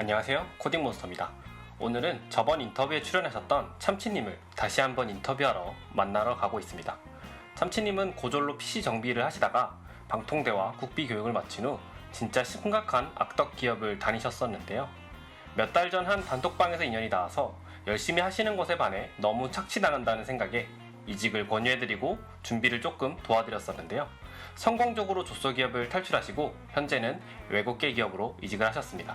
안녕하세요. 코딩몬스터입니다. 오늘은 저번 인터뷰에 출연하셨던 참치님을 다시 한번 인터뷰하러 만나러 가고 있습니다. 참치님은 고졸로 PC 정비를 하시다가 방통대와 국비 교육을 마친 후 진짜 심각한 악덕 기업을 다니셨었는데요. 몇 달 전 한 단톡방에서 인연이 닿아서 열심히 하시는 것에 반해 너무 착취당한다는 생각에 이직을 권유해드리고 준비를 조금 도와드렸었는데요. 성공적으로 조소기업을 탈출하시고 현재는 외국계 기업으로 이직을 하셨습니다.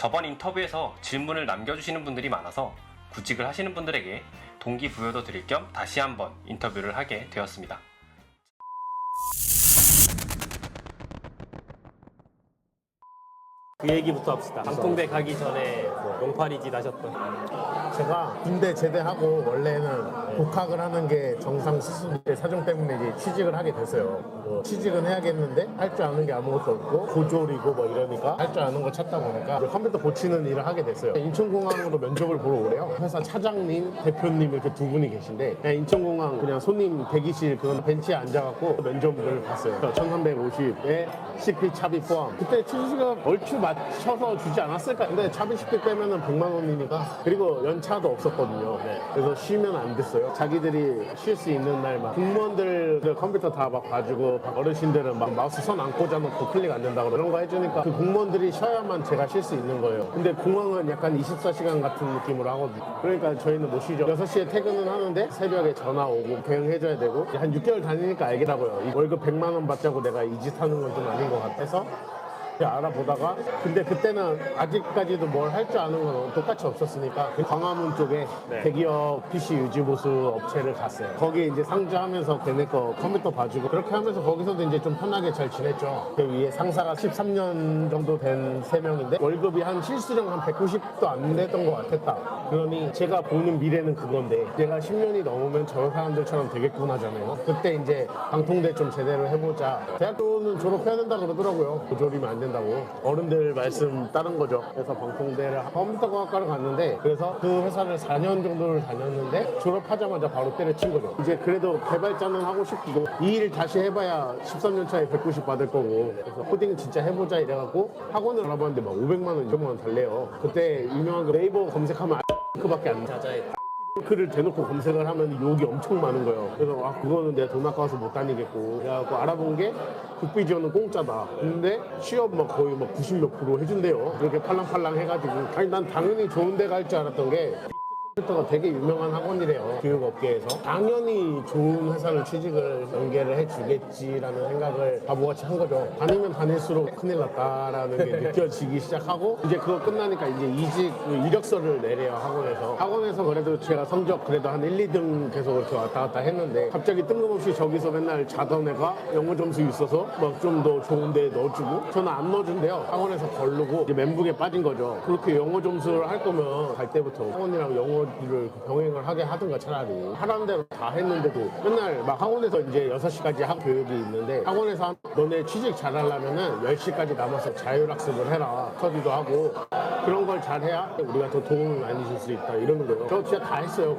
저번 인터뷰에서 질문을 남겨주시는 분들이 많아서 구직을 하시는 분들에게 동기부여도 드릴 겸 다시 한번 인터뷰를 하게 되었습니다. 그 얘기부터 합시다. 방통대 가기 전에 용팔이짓 하셨던. 제가 군대 제대하고 원래는 복학을 하는 게 정상 수순인데 사정 때문에 이제 취직을 하게 됐어요. 뭐 취직은 해야겠는데 할 줄 아는 게 아무것도 없고 고졸이고 뭐 이러니까 할 줄 아는 거 찾다 보니까 이제 컴퓨터 고치는 일을 하게 됐어요. 인천공항으로 면접을 보러 오래요. 회사 차장님, 대표님 이렇게 두 분이 계신데 그냥 인천공항 그냥 손님 대기실 그런 벤치에 앉아갖고 면접을 봤어요. 1350에 CP 차비 포함. 그때 취직을 얼추 맞춰서 주지 않았을까? 근데 차비 CP 빼면은 100만 원이니까 그리고 연차도 없었거든요. 그래서 쉬면 안 됐어요. 자기들이 쉴 수 있는 날만 공무원들 그 컴퓨터 다막막 어르신들은 막 마우스 손안 꽂아놓고 클릭 안 된다고 그런 거 해주니까 그 공무원들이 쉬어야만 제가 쉴 수 있는 거예요. 근데 공항은 약간 24시간 같은 느낌으로 하거든요. 그러니까 저희는 못 쉬죠. 6시에 퇴근은 하는데 새벽에 전화 오고 대응해줘야 되고 한 6개월 다니니까 알겠더라고요. 이 월급 100만 원 받자고 내가 이 짓 하는 건 좀 아닌 것 같아서 알아보다가 근데 그때는 아직까지도 뭘 할 줄 아는 건 똑같이 없었으니까 그 광화문 쪽에 네. 대기업 PC 유지 보수 업체를 갔어요. 거기에 이제 상주하면서 걔네 거 컴퓨터 봐주고 그렇게 하면서 거기서도 이제 좀 편하게 잘 지냈죠. 그 위에 상사가 13년 정도 된 세 명인데 월급이 한 실수령 한 190도 안 됐던 것 같았다. 그러니 제가 보는 미래는 그건데 내가 10년이 넘으면 저 사람들처럼 되겠구나 하잖아요. 그때 이제 방통대 좀 제대로 해보자. 대학교는 졸업해야 된다 그러더라고요. 고졸이면 안 된다 고. 어른들 말씀 따른 거죠. 그래서 방통대를 컴퓨터공학과를 갔는데 그래서 그 회사를 4년 정도를 다녔는데 졸업하자마자 바로 때려친 거죠. 이제 그래도 개발자는 하고 싶고 이 일 다시 해봐야 13년 차에 190 받을 거고 그래서 코딩 진짜 해보자 이래갖고 학원을 알아봤는데 막 500만 원, 200만 원 달래요. 그때 유명한 그 네이버 검색하면 그밖에 안 나. 자자에 글을 대놓고 검색을 하면 욕이 엄청 많은 거예요. 그래서 아 그거는 내가 돈 아까워서 못 다니겠고 그래갖고 알아본 게 국비 지원은 공짜다. 근데 취업 막 거의 막 90 몇 프로 해준대요. 이렇게 팔랑팔랑 해가지고 아니 난 당연히 좋은 데 갈 줄 알았던 게 컴퓨터가 되게 유명한 학원이래요. 교육업계에서. 당연히 좋은 회사를 취직을 연계를 해주겠지라는 생각을 바보같이 한 거죠. 다니면 다닐수록 큰일 났다라는 게 느껴지기 시작하고 이제 그거 끝나니까 이제 이직 그 이력서를 내래요 학원에서. 학원에서 그래도 제가 성적 그래도 한 1, 2등 계속 이렇게 왔다 갔다 했는데 갑자기 뜬금없이 저기서 맨날 자던 애가 영어 점수 있어서 막 좀 더 좋은 데 넣어주고 저는 안 넣어준대요. 학원에서 걸르고 이제 멘붕에 빠진 거죠. 그렇게 영어 점수를 할 거면 갈 때부터 학원이랑 영어 를 병행을 하게 하든가 차라리 하라는 대로 다 했는데도 맨날 막 학원에서 이제 6시까지 학 교육이 있는데 학원에서 한- 너네 취직 잘하려면은 10시까지 남아서 자율학습을 해라 스터디도 하고 그런 걸 잘해야 우리가 더 도움을 많이 줄 수 있다 이러는 거예요. 저 진짜 다 했어요.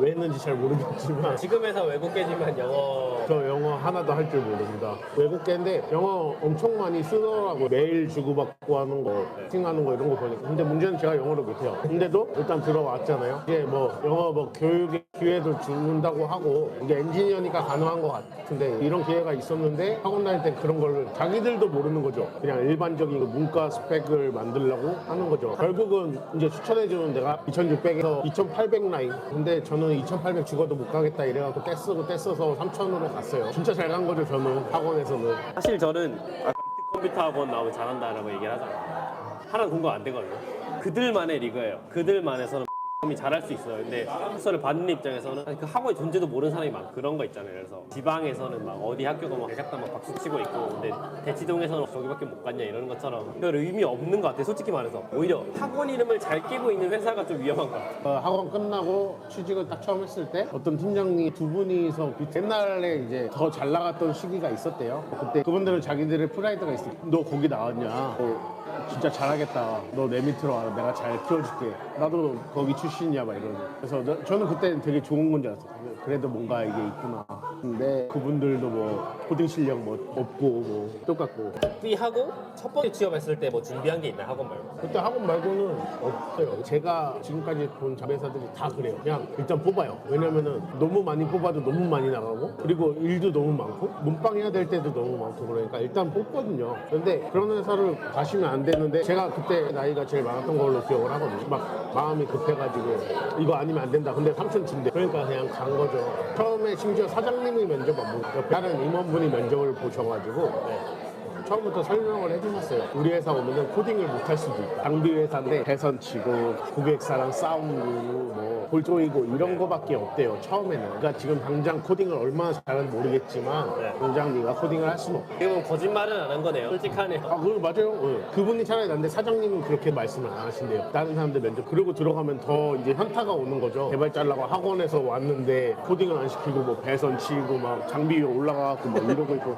왜 했는지 잘 모르겠지만 지금에서 외국계지만 영어 저 영어 하나도 할 줄 모릅니다. 외국계인데 영어 엄청 많이 쓰더라고요. 메일 주고받고 하는 거, 팀하는 거 이런 거 보니까. 근데 문제는 제가 영어를 못해요. 근데도 일단 들어왔잖아요. 이제 뭐 영어 뭐 교육의 기회도 준다고 하고 이게 엔지니어니까 가능한 것 같은데 이런 기회가 있었는데 학원 다닐 때 그런 걸 자기들도 모르는 거죠. 그냥 일반적인 그 문과 스펙을 만들려고 하는 거죠. 결국은 이제 추천해주는 데가 2600에서 2800 라인. 근데 저는 2800 죽어도 못 가겠다 이래갖고 떼쓰고 떼써서 3000으로 갔어요. 진짜 잘 간 거죠, 저는. 학원에서는. 사실 저는 아까 컴퓨터 학원 나오면 잘한다라고 얘기를 하잖아요. 하나는 공부 안 되거든요. 그들만의 리그예요. 그들만에서는 이 잘할 수 있어요. 근데 학설을 받는 입장에서는 그 학원의 존재도 모르는 사람이 많고 그런 거 있잖아요. 그래서 지방에서는 막 어디 학교가 막 대작다 막 박수 치고 있고 근데 대치동에서는 저기밖에 못 갔냐 이러는 것처럼 별 의미 없는 것 같아요. 솔직히 말해서 오히려 학원 이름을 잘 끼고 있는 회사가 좀 위험한 것 같아요. 어, 학원 끝나고 취직을 딱 처음 했을 때 어떤 팀장님 두 분이서 옛날에 이제 더 잘 나갔던 시기가 있었대요. 그때 그분들은 자기들의 프라이드가 있어. 너 거기 나왔냐? 어, 진짜 잘하겠다. 너 내 밑으로 와. 내가 잘 키워줄게. 나도 거기 출신이야. 막 이러고. 그래서 너- 저는 그때 되게 좋은 건 줄 알았어요. 그래도 뭔가 이게 있구나. 근데 그분들도 뭐 코딩 실력 뭐 없고 뭐 똑같고 B하고 첫 번째 취업했을 때 뭐 준비한 게 있나요? 학원 말고? 그때 학원 말고는 없어요. 제가 지금까지 본 자회사들이 다 그래요. 그냥 일단 뽑아요. 왜냐면은 너무 많이 뽑아도 너무 많이 나가고 그리고 일도 너무 많고 문방 해야 될 때도 너무 많고 그러니까 일단 뽑거든요. 근데 그런 회사를 가시면 안 되는데 제가 그때 나이가 제일 많았던 걸로 기억을 하거든요. 막 마음이 급해가지고 이거 아니면 안 된다. 근데 삼촌 친대. 그러니까 그냥 간 거죠. 처음에 심지어 사장님 이 면접 안 보고 옆에 다른 임원분이 면접을 보셔가지고 처음부터 설명을 해주셨어요. 우리 회사 오면은 코딩을 못할 수도 있다. 장비 회사인데 대선 치고 고객사랑 싸우고 뭐 골조이고 이런 거밖에 없대요. 처음에는. 그러니까 지금 당장 코딩을 얼마나 잘하는지 모르겠지만 네. 당장 네가 코딩을 할 수는 없다. 지금은 거짓말은 안 한 거네요. 솔직하네요. 아, 그거 맞아요. 예. 그분이 차라리 난데 사장님은 그렇게 말씀을 안 하신대요. 다른 사람들 면접. 그러고 들어가면 더 이제 현타가 오는 거죠. 개발자라고 학원에서 왔는데 코딩을 안 시키고 뭐 배선 치고 막 장비 위에 올라가고 막 이러고 있고.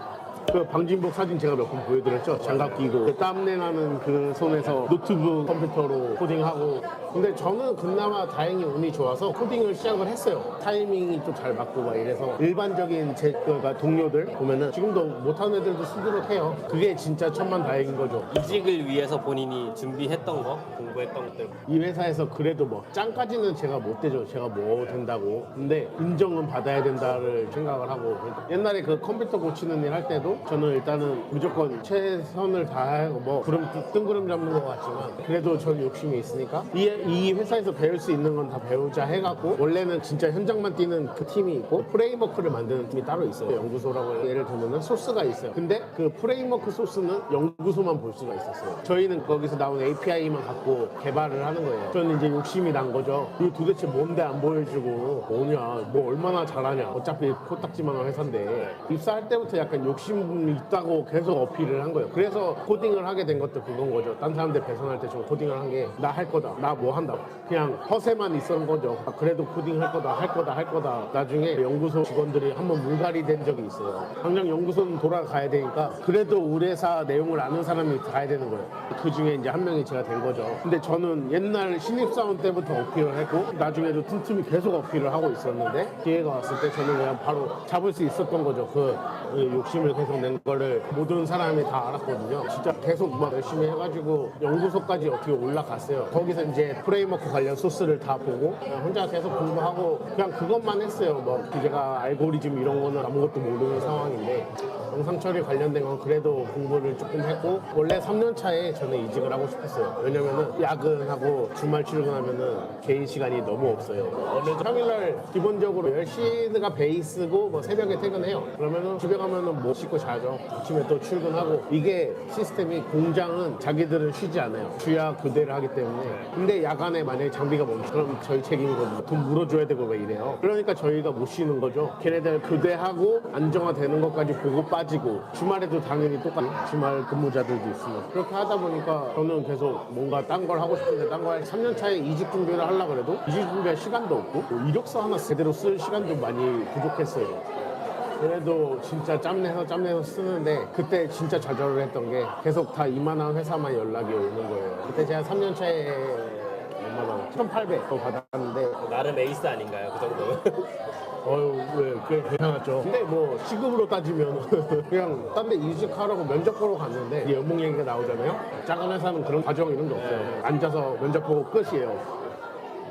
그 방진복 사진 제가 몇 번 보여드렸죠. 장갑 끼고 그 땀내 나는 그 손에서 노트북 컴퓨터로 코딩하고. 근데 저는 그나마 다행히 운이 좋아서 코딩을 시작을 했어요. 타이밍이 또 잘 맞고 막 이래서 일반적인 제 그러니까 동료들 보면은 지금도 못하는 애들도 쓰도록 해요. 그게 진짜 천만 다행인 거죠. 이직을 위해서 본인이 준비했던 거, 공부했던 것들. 이 회사에서 그래도 뭐 짱까지는 제가 못 되죠. 제가 뭐 된다고. 근데 인정은 받아야 된다를 생각을 하고 그러니까 옛날에 그 컴퓨터 고치는 일 할 때도 저는 일단은 무조건 최선을 다하고 뭐 구름 뜬구름 잡는 것 같지만 그래도 저는 욕심이 있으니까 이, 이 회사에서 배울 수 있는 건 다 배우자 해갖고 원래는 진짜 현장만 뛰는 그 팀이 있고 프레임워크를 만드는 팀이 따로 있어요. 연구소라고 예를 들면은 소스가 있어요. 근데 그 프레임워크 소스는 연구소만 볼 수가 있었어요. 저희는 거기서 나온 API만 갖고 개발을 하는 거예요. 저는 이제 욕심이 난 거죠. 이거 도대체 뭔데 안 보여주고 뭐냐, 뭐 얼마나 잘하냐. 어차피 코딱지만한 회사인데 입사할 때부터 약간 욕심 이 있다고 계속 어필을 한 거예요. 그래서 코딩을 하게 된 것도 그건 거죠. 딴 사람들 배선할 때저 코딩을 한 게 나 할 거다, 나 뭐 한다. 그냥 허세만 있었던 거죠. 아, 그래도 코딩 할 거다, 할 거다, 할 거다. 나중에 연구소 직원들이 한번 물갈이 된 적이 있어요. 당장 연구소는 돌아가야 되니까 그래도 우리 회사 내용을 아는 사람이 가야 되는 거예요. 그 중에 이제 한 명이 제가 된 거죠. 근데 저는 옛날 신입사원 때부터 어필을 했고 나중에도 틈틈이 계속 어필을 하고 있었는데 기회가 왔을 때 저는 그냥 바로 잡을 수 있었던 거죠. 그 욕심을 계속 낸 거를 모든 사람이 다 알았거든요. 진짜 계속 막 열심히 해가지고 연구소까지 어떻게 올라갔어요. 거기서 이제 프레임워크 관련 소스를 다 보고 혼자 계속 공부하고 그냥 그것만 했어요. 뭐 제가 알고리즘 이런 거는 아무것도 모르는 상황인데 영상 처리 관련된 건 그래도 공부를 조금 했고 원래 3년 차에 저는 이직을 하고 싶었어요. 왜냐면은 야근하고 주말 출근하면은 개인 시간이 너무 없어요. 어느 평일날 기본적으로 10시가 베이스고 뭐 새벽에 퇴근해요. 그러면은 집에 가면은 뭐 씻고 자죠. 아침에 또 출근하고 이게 시스템이 공장은 자기들은 쉬지 않아요. 주야 교대를 하기 때문에. 근데 야간에 만약에 장비가 멈춰 그럼 저희 책임이거든요. 돈 물어줘야 되고 막 이래요. 그러니까 저희가 못 쉬는 거죠. 걔네들 교대하고 안정화되는 것까지 보고 빠 지고 주말에도 당연히 똑같이 주말 근무자들도 있으면 그렇게 하다 보니까 저는 계속 뭔가 딴 걸 하고 싶은데 딴 걸 3년 차에 이직 준비를 하려고 그래도 이직 준비할 시간도 없고 뭐 이력서 하나 제대로 쓸 시간도 많이 부족했어요. 그래도 진짜 짬내서 짬내서 쓰는데 그때 진짜 좌절을 했던 게 계속 다 이만한 회사만 연락이 오는 거예요. 그때 제가 3년 차에 얼마 받았지? 1,800 받았는데 나름 에이스 아닌가요? 그 정도면? 어유 왜 그게 괜찮았죠. 근데 뭐 시급으로 따지면 그냥 딴 데 이직하라고 면접 보러 갔는데 연봉 얘기가 나오잖아요. 작은 회사는 그런 과정 이런 게 없어요. 앉아서 면접 보고 끝이에요.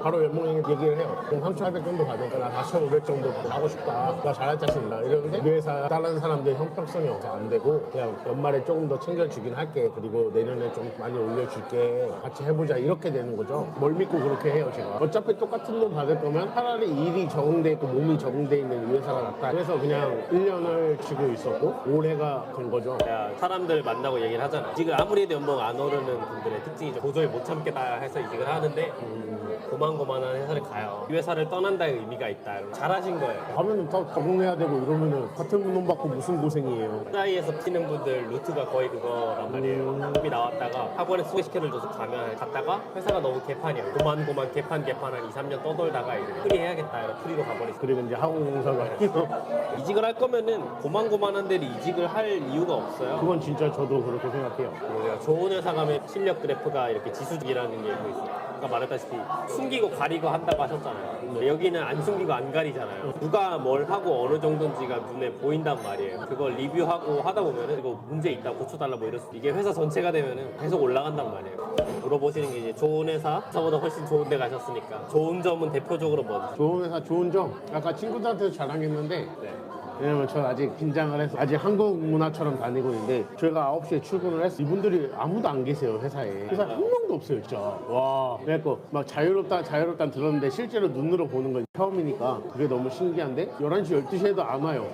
바로 연봉 얘기를 해요. 그럼 3,800 정도 받으니까 나 4,500 정도 하고 싶다. 나 잘할 자신 있다. 이러는데 우리 회사 다른 사람들 형평성이 없어 안 되고 그냥 연말에 조금 더 챙겨주긴 할게. 그리고 내년에 좀 많이 올려줄게. 같이 해보자. 이렇게 되는 거죠. 뭘 믿고 그렇게 해요, 제가. 어차피 똑같은 돈 받을 거면 차라리 일이 적응돼 있고 몸이 적응돼 있는 이 회사가 낫다. 그래서 그냥 1년을 치고 있었고 올해가 된 거죠. 야, 사람들 만나고 얘기를 하잖아. 지금 아무리 해도 연봉 안 오르는 분들의 특징이죠. 도저히 못 참겠다 해서 이직을 하는데 고만고만한 회사를 가요. 이 회사를 떠난다의 의미가 있다. 잘하신 거예요. 가면은 다 적응해야 되고 이러면은 같은 돈 받고 무슨 고생이에요. 사이에서 피는 분들 루트가 거의 그거란 말이에요. 급이 나왔다가 학원에 소개시켜줘서 가면 갔다가 회사가 너무 개판이야. 고만고만 개판 개판 한 2, 3년 떠돌다가 이제 프리 해야겠다. 이러 프리로 가버리죠. 그리고 이제 항공공사가 이직을 할 거면은 고만고만한 데를 이직을 할 이유가 없어요. 그건 진짜 저도 그렇게 생각해요. 그리고 좋은 회사 가면 실력 그래프가 이렇게 지수직이라는 게 있고 있어요. 아까 말했다시피 숨기고 가리고 한다고 하셨잖아요. 근데 여기는 안 숨기고 안 가리잖아요. 누가 뭘 하고 어느 정도인지가 눈에 보인단 말이에요. 그걸 리뷰하고 하다 보면은 이거 문제 있다 고쳐달라 뭐 이럴 수 이게 회사 전체가 되면은 계속 올라간단 말이에요. 물어보시는 게 이제 좋은 회사, 저보다 훨씬 좋은 데 가셨으니까 좋은 점은 대표적으로 뭐 좋은 회사 좋은 점 아까 친구들한테도 자랑했는데 네. 왜냐면 전 아직 긴장을 해서 아직 한국 문화처럼 다니고 있는데 저희가 9시에 출근을 해서 이분들이 아무도 안 계세요 회사에. 회사 한 명도 없어요 진짜. 와. 그래갖고 막 자유롭다 자유롭다 들었는데 실제로 눈으로 보는 건 처음이니까 그게 너무 신기한데 11시 12시에도 안 와요.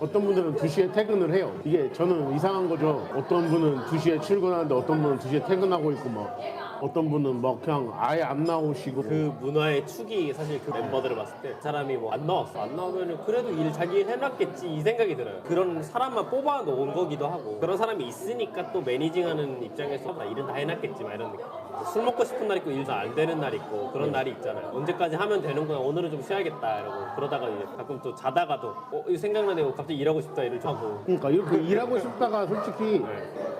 어떤 분들은 2시에 퇴근을 해요. 이게 저는 이상한 거죠. 어떤 분은 2시에 출근하는데 어떤 분은 2시에 퇴근하고 있고 막 어떤 분은 막 그냥 아예 안 나오시고. 그 문화의 축이 사실 그 멤버들을 봤을 때 사람이 뭐 안 나왔어. 안 나오면은 그래도 일 자기 일 해놨겠지 이 생각이 들어요. 그런 사람만 뽑아 놓은 거기도 하고 그런 사람이 있으니까 또 매니징하는 입장에서 나 일은 다 해놨겠지 막 이런 느낌. 술 먹고 싶은 날 있고 일 잘 안 되는 날 있고 그런 날이 있잖아요. 언제까지 하면 되는구나. 오늘은 좀 쉬어야겠다 이러고 그러다가 이제 가끔 또 자다가도 어 이거 생각나네 하고 갑자기 일하고 싶다 이러고 하고. 그러니까 이렇게 일하고 싶다가 솔직히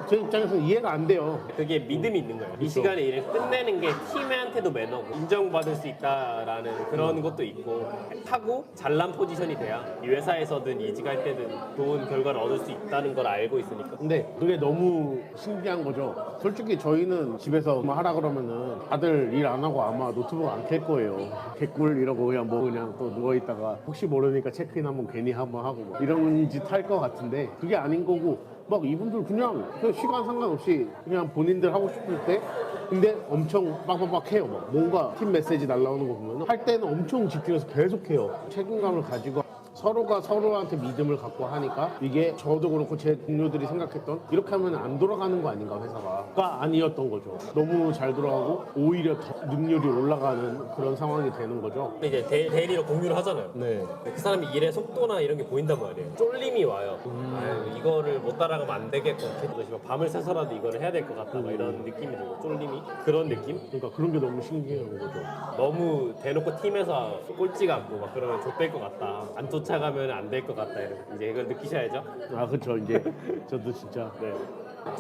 제 입장에서 이해가 안 돼요. 그게 믿음이 있는 거예요. 이 시간에 일을 끝내는 게 팀한테도 매너고 인정받을 수 있다라는 그런 것도 있고 하고 잘난 포지션이 돼야 이 회사에서든 이직할 때든 좋은 결과를 얻을 수 있다는 걸 알고 있으니까. 근데 그게 너무 신기한 거죠. 솔직히 저희는 집에서 뭐 하라 그러면은 다들 일 안 하고 아마 노트북 안 켤 거예요. 개꿀 이러고 그냥 뭐 그냥 또 누워 있다가 혹시 모르니까 체크인 한번 괜히 한번 하고 뭐 이런 짓 할 것 같은데 그게 아닌 거고 막 이분들 그냥 그 시간 상관없이 그냥 본인들 하고 싶을 때 근데 엄청 빡빡빡 해요. 막 뭔가 팀 메시지 날라오는 거 보면 할 때는 엄청 집중해서 계속 해요. 책임감을 가지고 서로가 서로한테 믿음을 갖고 하니까 이게 저도 그렇고 제 동료들이 생각했던 이렇게 하면 안 돌아가는 거 아닌가 회사가 아니었던 거죠. 너무 잘 돌아가고 오히려 더 능률이 올라가는 그런 상황이 되는 거죠. 근데 이제 대, 대리로 공유를 하잖아요. 네. 그 사람이 일의 속도나 이런 게 보인단 말이에요. 쫄림이 와요. 아유, 이거를 못 따라가면 안 되겠고, 막 밤을 새서라도 이거를 해야 될 것 같다. 막 이런 느낌이 들고, 쫄림이. 그런 느낌? 그러니까 그런 게 너무 신기한 거죠. 너무 대놓고 팀에서 꼴찌가 안고 막 그러면 좆될 것 같다. 안 쫓아 가면 안 될 것 같다. 이런 이제 이걸 느끼셔야죠. 아 그렇죠. 이제 저도 진짜 네.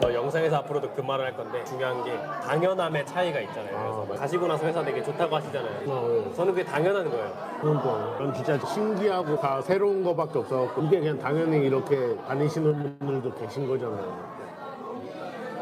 저 영상에서 앞으로도 그 말을 할 건데 중요한 게 당연함의 차이가 있잖아요. 그래서 막 가시고 나서 회사 되게 좋다고 하시잖아요. 아, 네. 저는 그게 당연한 거예요. 그러니까 전 진짜 신기하고 다 새로운 거밖에 없어갖고 이게 그냥 당연히 이렇게 다니시는 분들도 계신 거잖아요.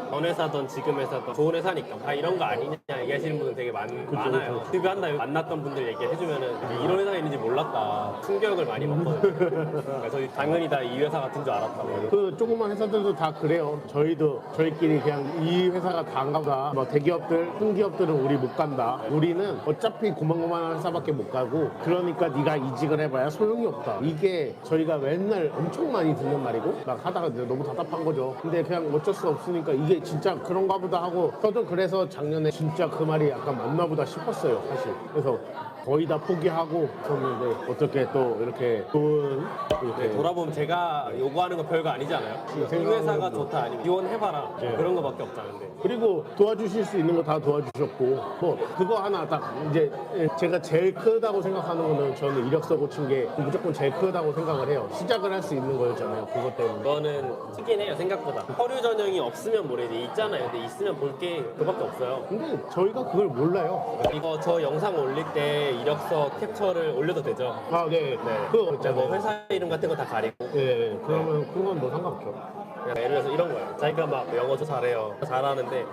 전 회사든 지금 회사든 좋은 회사니까 다 이런 거 아니냐 얘기하시는 분들 되게 많, 많아요. 리뷰한다 만났던 분들 얘기해주면은 이런 회사가 있는지 몰랐다. 충격을 많이 받거든요. 그러니까 저희 당연히 다 이 회사 같은 줄 알았다고. 그 조그만 회사들도 다 그래요. 저희도 저희끼리 그냥 이 회사가 다안 가다. 뭐 대기업들, 큰 기업들은 우리 못 간다. 우리는 어차피 고만고만한 회사밖에 못 가고 그러니까 네가 이직을 해봐야 소용이 없다. 이게 저희가 맨날 엄청 많이 듣는 말이고 막 하다가 너무 답답한 거죠. 근데 그냥 어쩔 수 없으니까 이게 진짜 그런가 보다 하고 저도 그래서 작년에 진짜 그 말이 약간 맞나 보다 싶었어요. 사실. 그래서 거의 다 포기하고 있었는데 어떻게 또 이렇게 좋은 이렇게 돌아보면 제가 요구하는 거 별거 아니잖아요. 이 회사가 좋다 아니면 지원해봐라 네. 그런 거밖에 없다는데. 그리고 도와주실 수 있는 거 다 도와주셨고 뭐 그거 하나 딱 이제 제가 제일 크다고 생각하는 거는 저는 이력서 고친 게 무조건 제일 크다고 생각을 해요 시작을 할 수 있는 거였잖아요 그것 때문에 그거는 크긴 해요 생각보다. 서류 전형이 없으면 모르지 있잖아요. 근데 있으면 볼 게 그밖에 없어요. 근데 저희가 그걸 몰라요 이거 저 영상 올릴 때 이력서 캡처를 올려도 되죠? 아 네 네. 그거 뭐 있잖아요 회사 이름 같은 거 다 가리고. 네 그러면 그건 뭐 상관없죠 그냥 예를 들어서 이런 거예요. 자기가 막 영어 저 잘해요. 잘하는데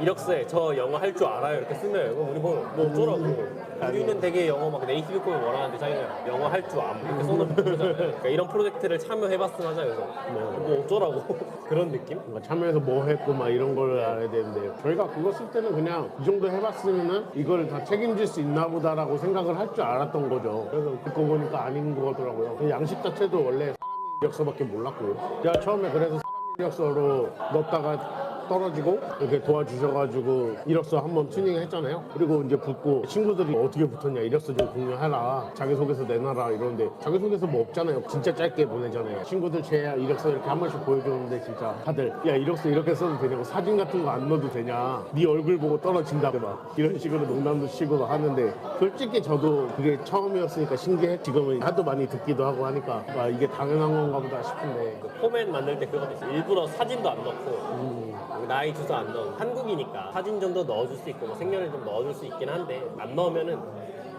이력서에 저 영어 할 줄 알아요. 이렇게 쓰면 그럼 우리 보면 뭐 어쩌라고. 우리는 되게 영어 막 네이티브 코딩 원하는데 자기가 영어 할줄 안. 이렇게 손으로 부르잖아요. 그러니까 이런 프로젝트를 참여해봤으면 하자. 그래서 뭐 어쩌라고. 그런 느낌? 뭔가 참여해서 뭐 했고 막 이런 걸 알아야 되는데 저희가 그거 쓸 때는 그냥 이 정도 해봤으면은 이걸 다 책임질 수 있나 보다라고 생각 을 할 줄 알았던 거죠. 그래서 듣고 보니까 아닌 거더라고요. 그 양식 자체도 원래 사람 이력서밖에 몰랐고 제가 처음에 그래서 사람 이력서로 넣었다가 떨어지고 이렇게 도와주셔가지고 이력서 한번 튜닝 했잖아요. 그리고 이제 붙고 친구들이 어떻게 붙었냐 이력서 좀 공유해라 자기소개서 내놔라 이러는데 자기소개서 뭐 없잖아요. 진짜 짧게 보내잖아요. 친구들 제 이력서 이렇게 한 번씩 보여주는데 진짜 다들 야 이력서 이렇게 써도 되냐고 사진 같은 거 안 넣어도 되냐 네 얼굴 보고 떨어진다고 막 이런 식으로 농담도 치고 하는데 솔직히 저도 그게 처음이었으니까 신기해 지금은 하도 많이 듣기도 하고 하니까 와 이게 당연한 건가 보다 싶은데 그 포맷 만들 때 그것도 있어요. 일부러 사진도 안 넣고 나이 주소 안 넣어. 한국이니까 사진 정도 넣어줄 수 있고 뭐 생년을 좀 넣어줄 수 있긴 한데 안 넣으면은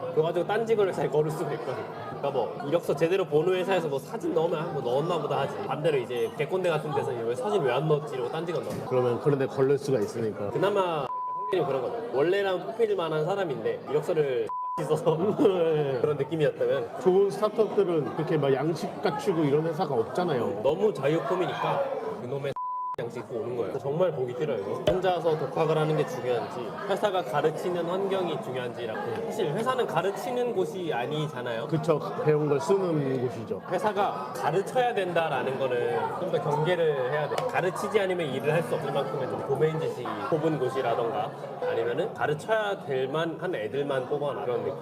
그거 가지고 딴지 걸 회사에 걸을 수도 있거든. 그러니까 뭐 이력서 제대로 보는 회사에서 뭐 사진 넣으면 뭐 넣었나 보다 하지. 반대로 이제 개꼰대 같은 데서 왜 사진 왜 안 넣었지 이러고 딴지걸 넣나. 그러면 그런데 걸릴 수가 있으니까. 그나마 형님이 그런 거죠. 원래랑 뽑힐 만한 사람인데 이력서를 써서 그런 느낌이었다면 좋은 스타트업들은 그렇게 막 양식 갖추고 이런 회사가 없잖아요. 너무 자유품이니까 그놈의 양식 입고 오는 거예요. 정말 보기 싫어요. 혼자서 독학을 하는 게 중요한지 회사가 가르치는 환경이 중요한지라고. 사실 회사는 가르치는 곳이 아니잖아요. 그쵸 배운 걸 쓰는 곳이죠. 회사가 가르쳐야 된다라는 거는 좀 더 경계를 해야 돼. 가르치지 않으면 일을 할 수 없을 만큼의 좀 도메인 지식이 뽑은 곳이라던가 아니면은 가르쳐야 될 만한 애들만 뽑아놔 그런 느낌.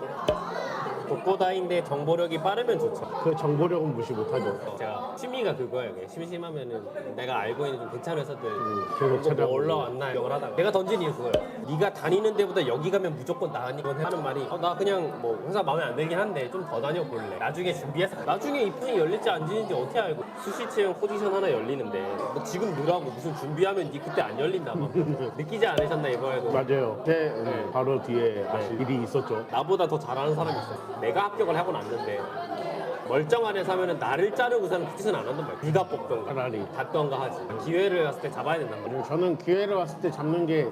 독고다인데 정보력이 빠르면 좋죠. 그 정보력은 무시 못하죠. 제가 취미가 그거예요. 그냥 심심하면은 내가 알고 있는 좀 괜찮은 회사들 계속 이거 찾아보고. 뭐 올라왔나 이걸 하다가 내가 던진 이유 그거예요. 네가 다니는 데보다 여기 가면 무조건 나으니까 하는 말이 어, 나 그냥 뭐 회사 마음에 안 들긴 한데 좀 더 다녀볼래. 나중에 준비해서 나중에 입장이 열릴지 안 열릴지 어떻게 알고 수시 채용 포지션 하나 열리는데 뭐 지금 누라고 무슨 준비하면 네 그때 안 열린다 막 느끼지 않으셨나 이거에도 맞아요. 제 음, 네. 바로 뒤에 아실 일이 있었죠. 나보다 더 잘하는 사람이 있어. 내가 합격을 하고 났는데 멀쩡한 회사면은 나를 자르고서는 그 짓은 안 한단 말이야. 네가 뽑던가 차라리. 닫던가 하지. 기회를 갔을 때 잡아야 된단 말이야. 그리고 저는 기회를 왔을 때 잡는 게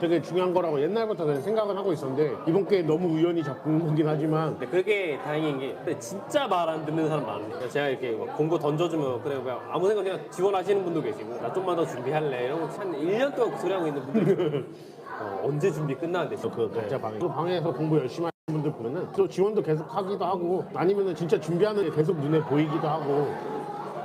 되게 중요한 거라고 옛날부터 그냥 생각은 하고 있었는데 이번 기회에 너무 우연히 잡은 거긴 하지만 근데 그게 다행인 게 근데 진짜 말 안 듣는 사람 많아요. 제가 이렇게 막 공고 던져주면 그래 그냥 아무 생각 그냥 지원하시는 분도 계시고 나 좀만 더 준비할래 이러고 한 1년 동안 그 소리 하고 있는 분들. 어, 언제 준비 끝나는데 그 각자 방에 그 방에서 공부 열심히 분들 보면은 또 지원도 계속 하기도 하고 아니면은 진짜 준비하는 게 계속 눈에 보이기도 하고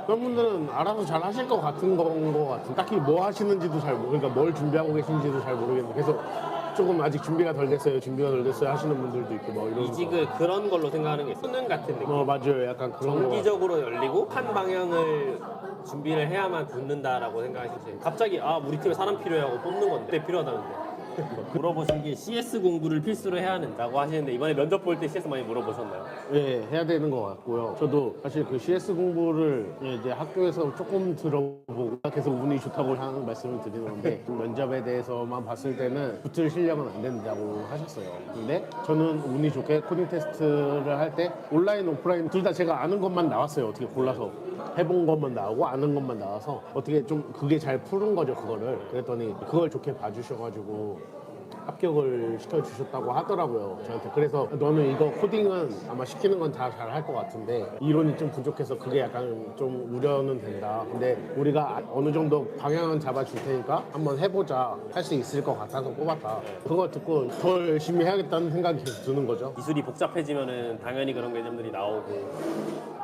그런 분들은 알아서 잘 하실 것 같은 건 것 같은 딱히 뭐 하시는지도 잘 모르 그러니까 뭘 준비하고 계신지도 잘 모르겠는데 계속 조금 아직 준비가 덜 됐어요 준비가 덜 됐어요 하시는 분들도 있고 뭐 이런 이직을 그런 걸로 생각하는 게 수능 같은 느낌. 어 맞아요. 약간 그런 거. 정기적으로 열리고 한 방향을 준비를 해야만 붙는다라고 생각하시지 갑자기 아 우리 팀에 사람 필요해하고 뽑는 건데. 필요하다는데 물어보신 게 CS 공부를 필수로 해야 하는다고 하시는데 이번에 면접 볼 때 CS 많이 물어보셨나요? 예, 해야 되는 것 같고요. 저도 사실 그 CS 공부를 이제 학교에서 조금 들어보고 계속 운이 좋다고 하는 말씀을 드리는 건데 면접에 대해서만 봤을 때는 붙을 실력은 안 된다고 하셨어요. 근데 저는 운이 좋게 코딩 테스트를 할 때 온라인, 오프라인 둘 다 제가 아는 것만 나왔어요. 어떻게 골라서. 해본 것만 나오고 아는 것만 나와서 어떻게 좀 그게 잘 푸는 거죠, 그거를. 그랬더니 그걸 좋게 봐주셔가지고 합격을 시켜주셨다고 하더라고요 저한테. 그래서 너는 이거 코딩은 아마 시키는 건 다 잘 할 것 같은데 이론이 좀 부족해서 그게 약간 좀 우려는 된다. 근데 우리가 어느 정도 방향은 잡아줄 테니까 한번 해보자 할 수 있을 것 같아서 뽑았다. 그거 듣고 더 열심히 해야겠다는 생각이 계속 드는 거죠. 기술이 복잡해지면은 당연히 그런 개념들이 나오고.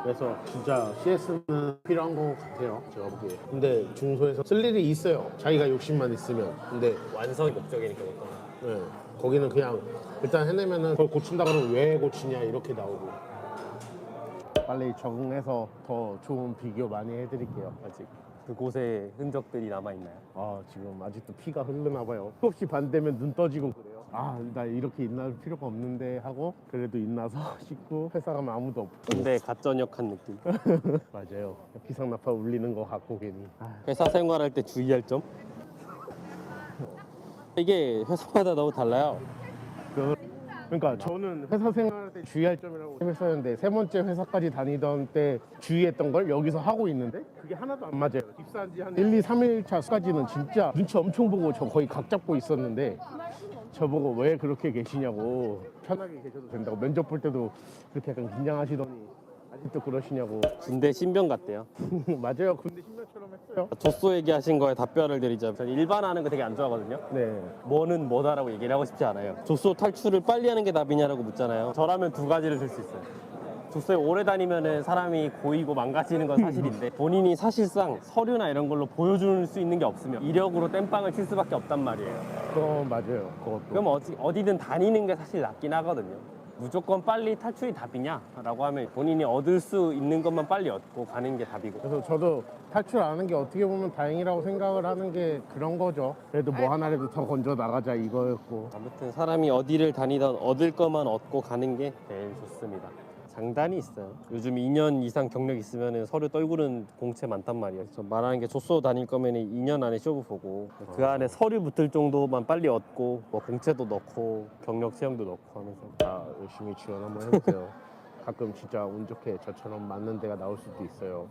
그래서 진짜 CS는 필요한 것 같아요 제가 보기에. 근데 중소에서 쓸 일이 있어요 자기가 욕심만 있으면. 근데 완성이 목적이니까 보통 네, 거기는 그냥 일단 해내면은 그걸 고친다 그러면 왜 고치냐 이렇게 나오고. 빨리 적응해서 더 좋은 비교 많이 해드릴게요 아직. 그곳에 흔적들이 남아있나요? 아 지금 아직도 피가 흐르나 봐요. 수없이 반대면 눈 떠지고 그래요. 아 나 이렇게 인날 필요가 없는데 하고 그래도 인나서 씻고 회사 가면 아무도 없고. 근데 갓전역한 느낌. 맞아요. 기상나파 울리는 것 같고 괜히. 아, 회사 생활할 때 주의할 점? 이게 회사마다 너무 달라요 그, 그러니까 저는 회사 생활할 때 주의할 점이라고 했었는데 세 번째 회사까지 다니던 때 주의했던 걸 여기서 하고 있는데 그게 하나도 안 맞아요. 입사한 지 한 1, 2, 3일 차까지는 진짜 눈치 엄청 보고 저 거의 각 잡고 있었는데 저보고 왜 그렇게 계시냐고 편하게 계셔도 된다고 면접 볼 때도 그렇게 약간 긴장하시더니 아직도 그러시냐고 군대 신병 같대요 맞아요. 근데 신명처럼 했어요. 조소 얘기하신 거에 답변을 드리자면 저는 일반화하는 거 되게 안 좋아하거든요 네. 뭐는 뭐다라고 얘기를 하고 싶지 않아요 조소 탈출을 빨리 하는 게 답이냐라고 묻잖아요 저라면 두 가지를 들수 있어요 조소에 오래 다니면은 사람이 고이고 망가지는 건 사실인데 본인이 사실상 서류나 이런 걸로 보여줄 수 있는 게 없으면 이력으로 땜빵을 칠 수밖에 없단 말이에요 그거 맞아요. 그것도. 그럼 어디, 어디든 다니는 게 사실 낫긴 하거든요. 무조건 빨리 탈출이 답이냐? 라고 하면 본인이 얻을 수 있는 것만 빨리 얻고 가는 게 답이고. 그래서 저도 탈출 안 하는 게 어떻게 보면 다행이라고 생각을 하는 게 그런 거죠. 그래도 뭐 하나라도 더 건져 나가자 이거였고. 아무튼 사람이 어디를 다니던 얻을 것만 얻고 가는 게 제일 좋습니다. 장단이 있어요. 요즘 2년 이상 경력 있으면 서류 떨구는 공채 많단 말이에요. 저 말하는 게 조소 다닐 거면 2년 안에 시험 보고 그 안에 서류 붙을 정도만 빨리 얻고 뭐 공채도 넣고 경력 채용도 넣고 하면서 다 열심히 지원 한번 해보세요. 가끔 진짜 운 좋게 저처럼 맞는 데가 나올 수도 있어요.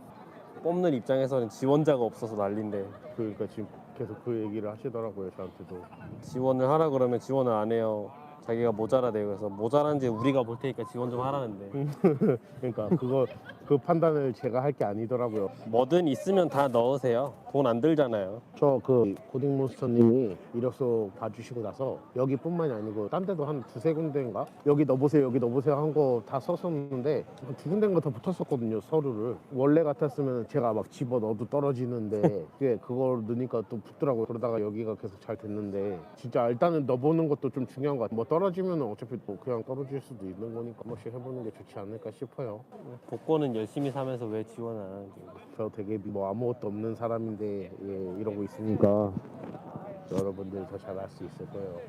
뽑는 입장에서는 지원자가 없어서 난린데 그러니까 지금 계속 그 얘기를 하시더라고요 저한테도. 지원을 하라 그러면 지원을 안 해요. 자기가 모자라대요. 그래서 모자란지 우리가 볼 테니까 지원 좀 하라는데 그러니까 그거 그 판단을 제가 할 게 아니더라고요. 뭐든 있으면 다 넣으세요. 돈 안 들잖아요. 저 그 고딩몬스터님이 이력서 봐주시고 나서 여기뿐만이 아니고 딴 데도 한 두세 군데인가 여기 넣어보세요 여기 넣어보세요 한 거 다 썼었는데 한 두 군데인가 더 붙었었거든요 서류를 원래 같았으면 제가 막 집어 넣어도 떨어지는데 그게 그걸 넣으니까 또 붙더라고요 그러다가 여기가 계속 잘 됐는데 진짜 일단은 넣어보는 것도 좀 중요한 것 같아요 뭐 떨어지면 어차피 또 그냥 떨어질 수도 있는 거니까 한 번씩 해보는 게 좋지 않을까 싶어요 복권은 열심히 사면서 왜 지원 안 하는지. 저 되게 뭐 아무것도 없는 사람인데 예, 이러고 있으니까 여러분들 더 잘할 수 있을 거예요